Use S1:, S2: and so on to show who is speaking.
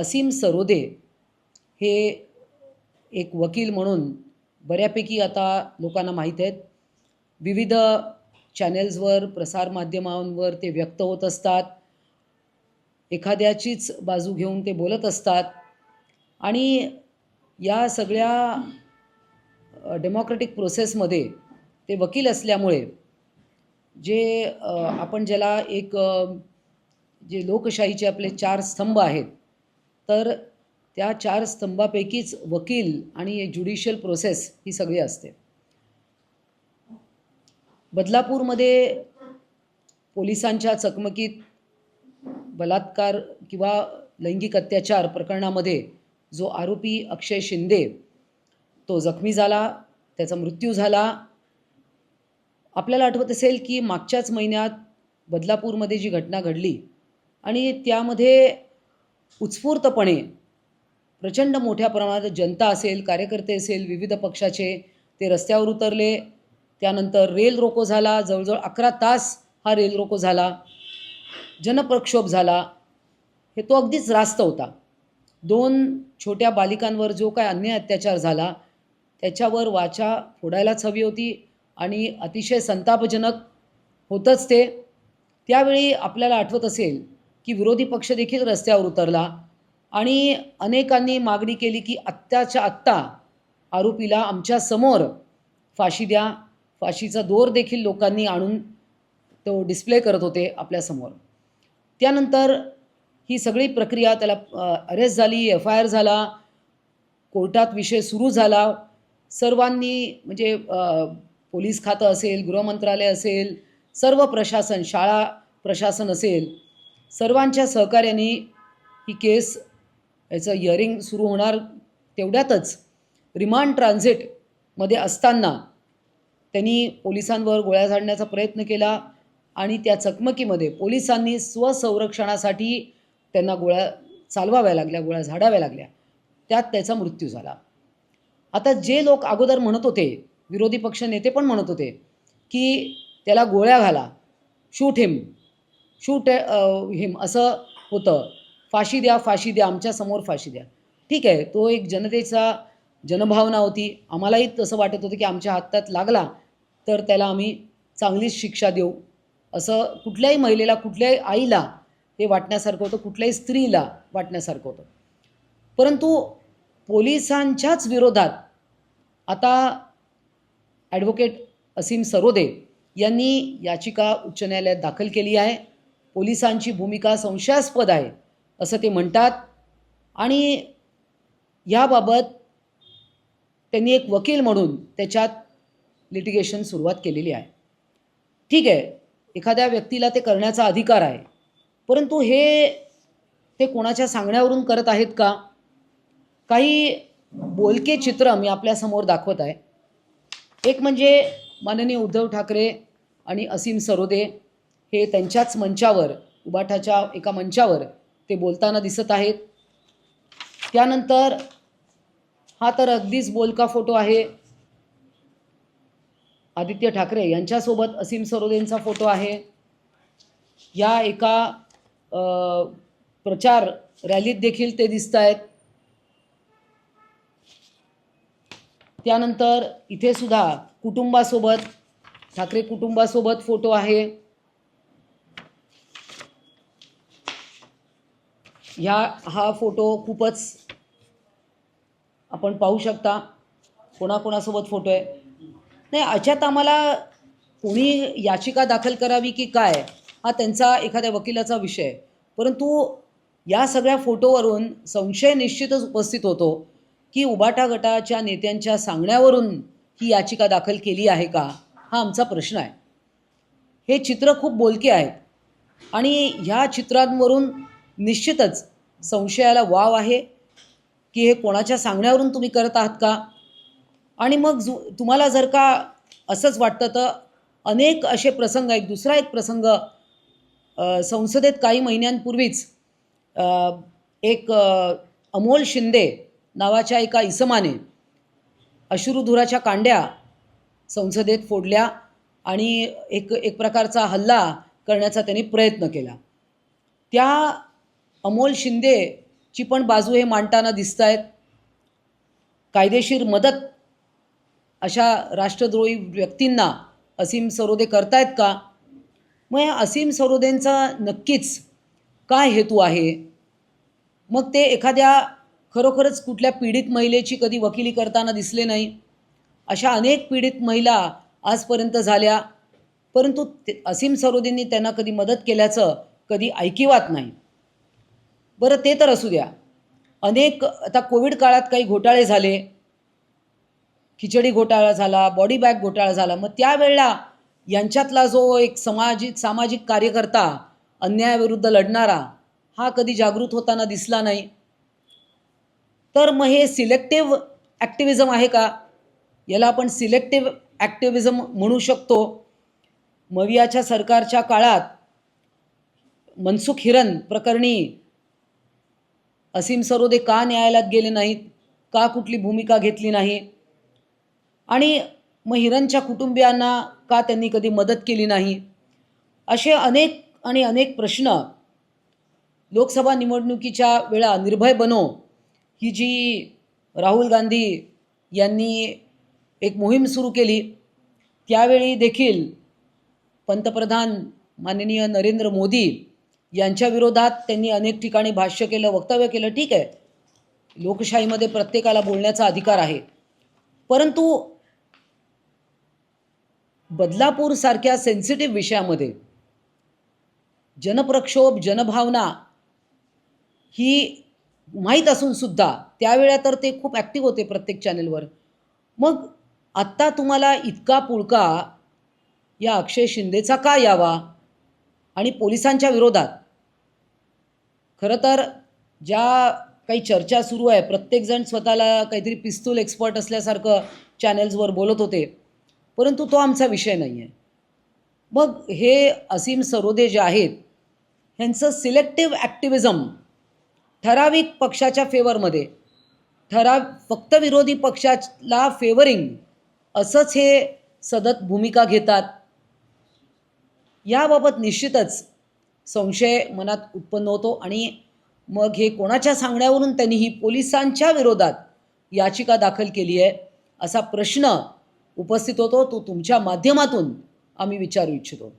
S1: असीम सरोदे हे एक वकील म्हणून बऱ्यापैकी आता लोकांना माहीत आहेत. विविध चॅनेल्सवर प्रसारमाध्यमांवर ते व्यक्त होत असतात. एखाद्याचीच बाजू घेऊन ते बोलत असतात. आणि या सगळ्या डेमोक्रॅटिक प्रोसेसमध्ये ते वकील असल्यामुळे जे आपण ज्याला एक जे लोकशाहीचे आपले चार स्तंभ आहेत तर त्या चार स्तंभापैकीच वकील आणि ज्युडिशियल प्रोसेस ही सगळी असते. बदलापूरमध्ये पोलिसांच्या चकमकीत बलात्कार किंवा लैंगिक अत्याचार प्रकरणामध्ये जो आरोपी अक्षय शिंदे तो जखमी झाला त्याचा मृत्यू झाला. आपल्याला आठवत असेल की मागच्याच महिन्यात बदलापूरमध्ये जी घटना घडली आणि त्यामध्ये उत्स्फूर्तपणे प्रचंड मोठ्या प्रमाणात जनता असेल कार्यकर्ते असेल विविध पक्षाचे ते रस्त्यावर उतरले. त्यानंतर रेल रोको झाला. जवळजवळ अकरा तास हा रेल रोको झाला. जनप्रक्षोभ झाला. हे तो अगदीच रास्त होता. दोन छोट्या बालिकांवर जो काय अन्याय अत्याचार झाला त्याच्यावर वाचा फोडायलाच हवी होती आणि अतिशय संतापजनक होतंच ते. त्यावेळी आपल्याला आठवत असेल की विरोधी पक्ष देखील रस्त्यावर उतरला. आणि अनेकांनी मागणी केली की आत्ताच्या आत्ता आरोपीला आमच्यासमोर फाशी द्या. फाशीचा दोर देखील लोकांनी आणून तो डिस्प्ले करत होते आपल्यासमोर त्यानंतर ही सगळी प्रक्रिया त्याला अरेस्ट झाली एफ आय आर झाला कोर्टात विषय सुरू झाला. सर्वांनी म्हणजे पोलीस खातं असेल गृहमंत्रालय असेल सर्व प्रशासन शाळा प्रशासन असेल सर्वांच्या सहकार्याने ही केस याचं हिअरिंग सुरू होणार तेवढ्यातच रिमांड ट्रान्झिटमध्ये असताना त्यांनी पोलिसांवर गोळ्या झाडण्याचा प्रयत्न केला आणि त्या चकमकीमध्ये पोलिसांनी स्वसंरक्षणासाठी त्यांना गोळ्या चालवाव्या लागल्या गोळ्या झाडाव्या लागल्या. त्यात त्याचा मृत्यू झाला. आता जे लोक अगोदर म्हणत होते विरोधी पक्ष नेते पण म्हणत होते की त्याला गोळ्या घाला शूट हिम. शूट हिम असं होतं. फाशी द्या फाशी द्या आमच्यासमोर फाशी द्या. ठीक आहे तो एक जनतेचा जनभावना होती. आम्हालाही तसं वाटत होतं की आमच्या हातात लागला तर त्याला आम्ही चांगलीच शिक्षा देऊ. असं कुठल्याही महिलेला कुठल्याही आईला हे वाटण्यासारखं होतं कुठल्याही स्त्रीला वाटण्यासारखं होतं. परंतु पोलिसांच्याच विरोधात आता ॲडव्होकेट असीम सरोदे यांनी याचिका उच्च न्यायालयात दाखल केली आहे. पोलिसांची भूमिका संशयास्पद आहे असं ते म्हणतात. आणि याबाबत त्यांनी एक वकील म्हणून त्याच्यात लिटिगेशन सुरुवात केलेली आहे. ठीक आहे एखाद्या व्यक्तीला ते करण्याचा अधिकार आहे परंतु हे ते कोणाच्या सांगण्यावरून करत आहेत का? काही बोलके चित्र मी आपल्यासमोर दाखवत आहे. एक म्हणजे माननीय उद्धव ठाकरे आणि असीम सरोदे. हे त्यांच्याच मंचावर उबाठाच्या एका मंचावर ते बोलताना दिसत आहेत. त्यानंतर हा तर अगदीच बोलका फोटो आहे. आदित्य ठाकरे यांच्यासोबत असीम सरोदेंचा फोटो आहे. या एका प्रचार रॅलीत देखील ते दिसत आहेत. त्यानंतर इथे सुद्धा कुटुंबासोबत ठाकरे कुटुंबासोबत फोटो आहे. ह्या हा फोटो खूपच आपण पाहू शकता. कोणाकोणासोबत फोटो आहे. नाही अशात आम्हाला कोणी याचिका दाखल करावी की काय हा त्यांचा एखाद्या वकिलाचा विषय परंतु या सगळ्या फोटोवरून संशय निश्चितच उपस्थित होतो की उबाटा गटाच्या नेत्यांच्या सांगण्यावरून ही याचिका दाखल केली आहे का हा आमचा प्रश्न आहे. हे चित्र खूप बोलके आहेत. आणि ह्या चित्रांवरून निश्चितच संशयाला वाव आहे की हे कोणाच्या सांगण्यावरून तुम्ही करत आहात का? आणि मग जु तुम्हाला जर का असंच वाटतं तर अनेक असे प्रसंग एक दुसरा एक प्रसंग संसदेत काही महिन्यांपूर्वीच एक अमोल शिंदे नावाच्या एका इसमाने अश्रुधुराच्या कांड्या संसदेत फोडल्या आणि एक एक प्रकारचा हल्ला करण्याचा त्यांनी प्रयत्न केला. त्या अमोल शिंदे ची पण बाजू हे मांडताना दिसत आहेत कायदेशीर मदत अशा राष्ट्रद्रोही व्यक्तींना असीम सरोदे करतायत का? मग या असीम सरोदेंचा नक्कीच काय हेतू आहे? मग ते एखाद्या खरोखरच कुठल्या पीडित महिलेची कधी वकिली करताना दिसले नाही? अशा अनेक पीडित महिला आजपर्यंत झाल्या परंतु ते असीम सरोदेंनी त्यांना कधी मदत केल्याचं कधी ऐकिवात नाही. बरं ते तर असू द्या. अनेक आता कोविड काळात काही घोटाळे झाले. खिचडी घोटाळा झाला बॉडी बॅग घोटाळा झाला. मग त्यावेळेला यांच्यातला जो एक सामाजिक सामाजिक कार्यकर्ता अन्यायाविरुद्ध लढणारा हा कधी जागृत होताना दिसला नाही. तर मग हे सिलेक्टिव्ह ॲक्टिव्हिजम आहे का? याला आपण सिलेक्टिव्ह ॲक्टिव्हिजम म्हणू शकतो. मवियाच्या सरकारच्या काळात मनसुख हिरन प्रकरणी असीम सरोदे का न्यायालयात गेले नाहीत? का कुठली भूमिका घेतली नाही? आणि मग हिरनच्या कुटुंबियांना का त्यांनी कधी मदत केली नाही? असे अनेक आणि अनेक प्रश्न लोकसभा निवडणुकीच्या वेळा निर्भय बनो ही जी राहुल गांधी यांनी एक मोहीम सुरू केली त्यावेळी देखील पंतप्रधान माननीय नरेंद्र मोदी यांच्या विरोधात त्यांनी अनेक ठिकाणी भाष्य केलं वक्तव्य केलं. ठीक आहे. लोकशाहीमध्ये प्रत्येकाला बोलण्याचा अधिकार आहे. परंतु बदलापूरसारख्या सेन्सिटिव्ह विषयामध्ये जनप्रक्षोभ जनभावना ही माहीत असून सुद्धा त्यावेळा तर ते खूप ॲक्टिव्ह होते प्रत्येक चॅनेलवर मग आत्ता तुम्हाला इतका पुळका या अक्षय शिंदेचा का यावा? आणि पोलिसांच्या विरोधात. खरं तर ज्या काही चर्चा सुरू आहे प्रत्येकजण स्वतःला काहीतरी पिस्तूल एक्सपर्ट असल्यासारखं चॅनेल्सवर बोलत होते परंतु तो आमचा विषय नाही आहे मग हे असीम सरोदे जे आहेत ह्यांचं सिलेक्टिव्ह ॲक्टिव्हिजम ठराविक पक्षाच्या फेवरमध्ये ठराव फक्त विरोधी पक्षाला फेवरिंग असंच हे सतत भूमिका घेतात याबाबत निश्चितच संशय मनात उत्पन्न होतो आणि मग हे कोणाच्या सांगण्यावरून त्यांनी ही पोलिसांच्या विरोधात याचिका दाखल केली आहे असा प्रश्न उपस्थित होतो. तो तुमच्या माध्यमातून आम्ही विचारू इच्छितो.